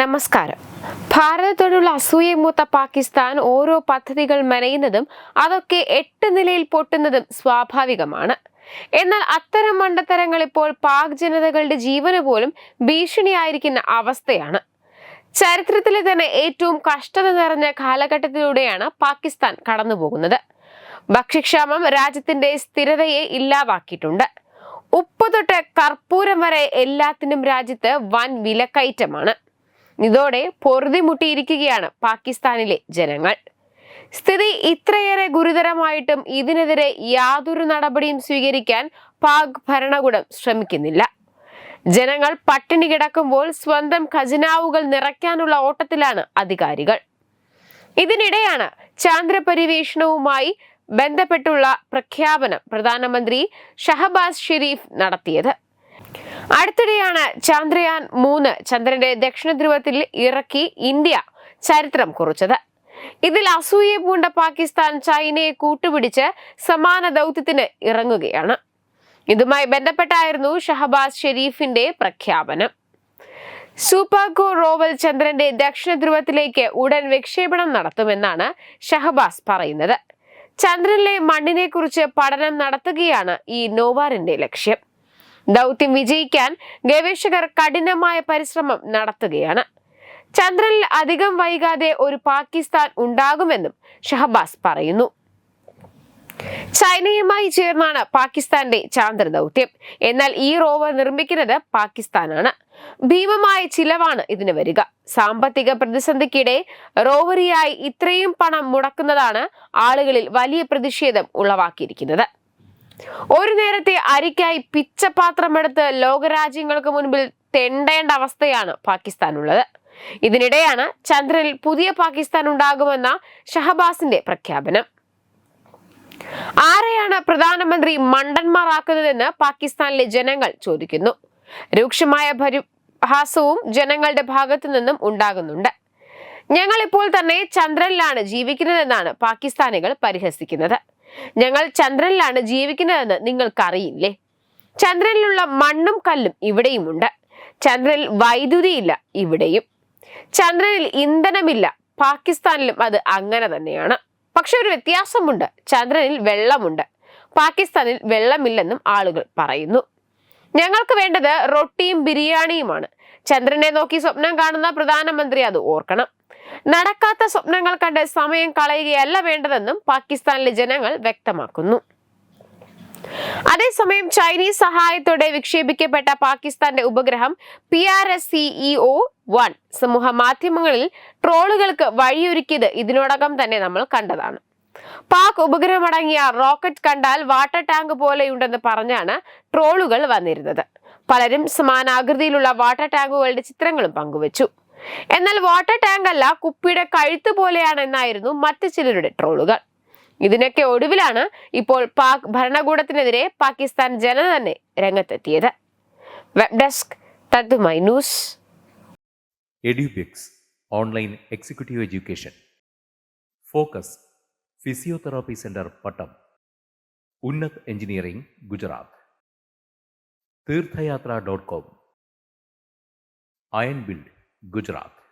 നമസ്കാരം. ഭാരതത്തോടുള്ള അസൂയമൂത്ത പാകിസ്ഥാൻ ഓരോ പദ്ധതികൾ മെനയുന്നതും അതൊക്കെ എട്ട് നിലയിൽ പൊട്ടുന്നതും സ്വാഭാവികമാണ്. എന്നാൽ അത്തരം മണ്ടത്തരങ്ങൾ ഇപ്പോൾ പാക് ജനതകളുടെ ജീവന് പോലും ഭീഷണിയായിരിക്കുന്ന അവസ്ഥയാണ്. ചരിത്രത്തിലെ തന്നെ ഏറ്റവും കഷ്ടത നിറഞ്ഞ കാലഘട്ടത്തിലൂടെയാണ് പാകിസ്ഥാൻ കടന്നുപോകുന്നത്. ഭക്ഷ്യക്ഷാമം രാജ്യത്തിന്റെ സ്ഥിരതയെ ഇല്ലാതാക്കിയിട്ടുണ്ട്. ഉപ്പ് തൊട്ട് കർപ്പൂരം വരെ എല്ലാത്തിനും രാജ്യത്ത് വൻ വിലക്കയറ്റമാണ്. ഇതോടെ പൊറുതിമുട്ടിയിരിക്കുകയാണ് പാകിസ്ഥാനിലെ ജനങ്ങൾ. സ്ഥിതി ഇത്രയേറെ ഗുരുതരമായിട്ടും ഇതിനെതിരെ യാതൊരു നടപടിയും സ്വീകരിക്കാൻ പാക് ഭരണകൂടം ശ്രമിക്കുന്നില്ല. ജനങ്ങൾ പട്ടിണി കിടക്കുമ്പോൾ സ്വന്തം ഖജനാവുകൾ നിറയ്ക്കാനുള്ള ഓട്ടത്തിലാണ് അധികാരികൾ. ഇതിനിടെയാണ് ചാന്ദ്ര പര്യവേഷണവുമായി ബന്ധപ്പെട്ടുള്ള പ്രഖ്യാപനം പ്രധാനമന്ത്രി ഷഹബാസ് ഷെരീഫ് നടത്തിയത്. അടുത്തിടെയാണ് ചന്ദ്രയാൻ മൂന്ന് ചന്ദ്രന്റെ ദക്ഷിണ ധ്രുവത്തിൽ ഇറക്കി ഇന്ത്യ ചരിത്രം കുറിച്ചത്. ഇതിൽ അസൂയ പൂണ്ട പാകിസ്ഥാൻ ചൈനയെ കൂട്ടുപിടിച്ച് സമാന ദൗത്യത്തിന് ഇറങ്ങുകയാണ്. ഇതുമായി ബന്ധപ്പെട്ടായിരുന്നു ഷഹബാസ് ഷെരീഫിന്റെ പ്രഖ്യാപനം. സൂപ്പർകോ റോവൽ ചന്ദ്രന്റെ ദക്ഷിണ ധ്രുവത്തിലേക്ക് ഉടൻ വിക്ഷേപണം നടത്തുമെന്നാണ് ഷഹബാസ് പറയുന്നത്. ചന്ദ്രനിലെ മണ്ണിനെ കുറിച്ച് പഠനം നടത്തുകയാണ് ഈ നോവാറിന്റെ ലക്ഷ്യം. ദൗത്യം വിജയിക്കാൻ ഗവേഷകർ കഠിനമായ പരിശ്രമം നടത്തുകയാണ്. ചന്ദ്രനിൽ അധികം വൈകാതെ ഒരു പാകിസ്ഥാൻ ഉണ്ടാകുമെന്നും ഷഹബാസ് പറയുന്നു. ചൈനയുമായി ചേർന്നാണ് പാകിസ്ഥാന്റെ ചാന്ദ്ര ദൗത്യം. എന്നാൽ ഈ റോവർ നിർമ്മിക്കുന്നത് പാകിസ്ഥാനാണ്. ഭീമമായ ചിലവാണ് ഇതിന് വരിക. സാമ്പത്തിക പ്രതിസന്ധിക്കിടെ റോവറിയായി ഇത്രയും പണം മുടക്കുന്നതാണ് ആളുകളിൽ വലിയ പ്രതിഷേധം ഉളവാക്കിയിരിക്കുന്നത്. ഒരു നേരത്തെ അരിക്കായി പിച്ചപാത്രമെടുത്ത് ലോകരാജ്യങ്ങൾക്ക് മുൻപിൽ തെണ്ടേണ്ട അവസ്ഥയാണ് പാകിസ്ഥാനുള്ളത്. ഇതിനിടെയാണ് ചന്ദ്രനിൽ പുതിയ പാകിസ്ഥാൻ ഉണ്ടാകുമെന്ന ഷഹബാസിന്റെ പ്രഖ്യാപനം. ആരെയാണ് പ്രധാനമന്ത്രി മണ്ടന്മാരാക്കുന്നതെന്ന് പാകിസ്ഥാനിലെ ജനങ്ങൾ ചോദിക്കുന്നു. രൂക്ഷമായ പരിഹാസവും ജനങ്ങളുടെ ഭാഗത്തു നിന്നും ഉണ്ടാകുന്നുണ്ട്. ഞങ്ങൾ ഇപ്പോൾ തന്നെ ചന്ദ്രനിലാണ് ജീവിക്കുന്നതെന്നാണ് പാകിസ്ഥാനികൾ പരിഹസിക്കുന്നത്. ഞങ്ങൾ ചന്ദ്രനിലാണ് ജീവിക്കുന്നതെന്ന് നിങ്ങൾക്കറിയില്ലേ? ചന്ദ്രനിലുള്ള മണ്ണും കല്ലും ഇവിടെയുമുണ്ട്. ചന്ദ്രനിൽ വൈദ്യുതിയില്ല ഇവിടെയും. ചന്ദ്രനിൽ ഇന്ധനമില്ല പാകിസ്ഥാനിലും അത് അങ്ങനെ തന്നെയാണ്. പക്ഷെ ഒരു വ്യത്യാസമുണ്ട് ചന്ദ്രനിൽ വെള്ളമുണ്ട്. പാകിസ്ഥാനിൽ വെള്ളമില്ലെന്നും ആളുകൾ പറയുന്നു. ഞങ്ങൾക്ക് വേണ്ടത് റൊട്ടിയും ബിരിയാണിയുമാണ്. ചന്ദ്രനെ നോക്കി സ്വപ്നം കാണുന്ന പ്രധാനമന്ത്രി അത് ഓർക്കണം. നടക്കാത്ത സ്വപ്നങ്ങൾ കണ്ട് സമയം കളയുകയല്ല വേണ്ടതെന്നും പാകിസ്ഥാനിലെ ജനങ്ങൾ വ്യക്തമാക്കുന്നു. അതേസമയം ചൈനീസ് സഹായത്തോടെ വിക്ഷേപിക്കപ്പെട്ട പാകിസ്ഥാന്റെ ഉപഗ്രഹം P R S CEO one സമൂഹ മാധ്യമങ്ങളിൽ ട്രോളുകൾക്ക് വഴിയൊരുക്കിയത് ഇതിനോടകം തന്നെ നമ്മൾ കണ്ടതാണ്. പാക് ഉപഗ്രഹമടങ്ങിയ റോക്കറ്റ് കണ്ടാൽ വാട്ടർ ടാങ്ക് പോലെയുണ്ടെന്ന് പറഞ്ഞാണ് ട്രോളുകൾ വന്നിരുന്നത്. പലരും സമാനാകൃതിയിലുള്ള വാട്ടർ ടാങ്കുകളുടെ ചിത്രങ്ങളും പങ്കുവച്ചു. എന്നാൽ വാട്ടർ ടാങ്ക് അല്ല കുപ്പിയുടെ കഴുത്ത് പോലെയാണെന്നായിരുന്നു മറ്റു ചിലരുടെ ട്രോളുകൾ. ഇതിനൊക്കെ ഒടുവിലാണ് ഇപ്പോൾ പാക് ഭരണകൂടത്തിനെതിരെ പാകിസ്ഥാൻ ജനത തന്നെ രംഗത്തെത്തിയത്. വെബ് ഡെസ്ക് തത്തുമൈ news എഡ്യൂബിക്സ് online executive education. Focus physiotherapy centre Pattom. Unnat engineering Gujarat. Theerthayathra dot com. Iron build Gujarat